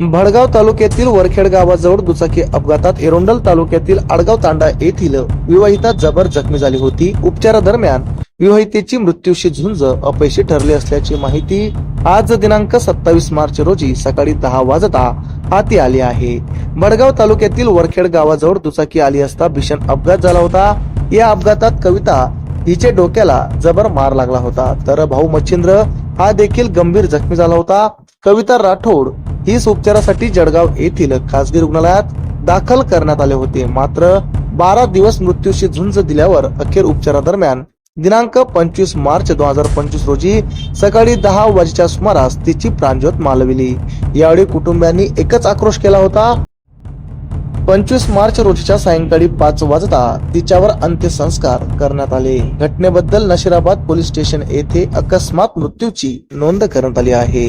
भडगाव तालुक्यातील वरखेड गावाजवळ दुचाकी अपघातात एरोंडल तालुक्यातील आडगाव तांडा येथील विवाहिता जबर जखमी झाली होती. उपचारादरम्यान विवाहितेची मृत्यूशी झुंज अपयशी ठरली असल्याची माहिती आज दिनांक सत्तावीस मार्च रोजी सकाळी दहा वाजता हाती आली आहे. भडगाव तालुक्यातील वरखेड गावाजवळ दुचाकी आली असता भीषण अपघात झाला होता. या अपघातात कविता हिचे डोक्याला जबर मार लागला होता. तर भाऊ मच्छिंद्र हा देखील गंभीर जखमी झाला होता. कविता राठोड हीच उपचारासाठी जळगाव येथील खासगी रुग्णालयात दाखल करण्यात आले होते. मात्र बारा दिवस मृत्यूशी झुंज दिल्यावर अखेर उपचारादरम्यान दिनांक पंचवीस मार्च दोन हजार पंचवीस रोजी सकाळी दहा वाजेच्या सुमारास तिची प्राणज्योत मालविली. यावेळी कुटुंबियांनी एकच आक्रोश केला होता. पंचवीस मार्च रोजीच्या सायंकाळी पाच वाजता तिच्यावर अंत्यसंस्कार करण्यात आले. घटनेबद्दल नशिराबाद पोलीस स्टेशन येथे अकस्मात मृत्यूची नोंद करण्यात आली आहे.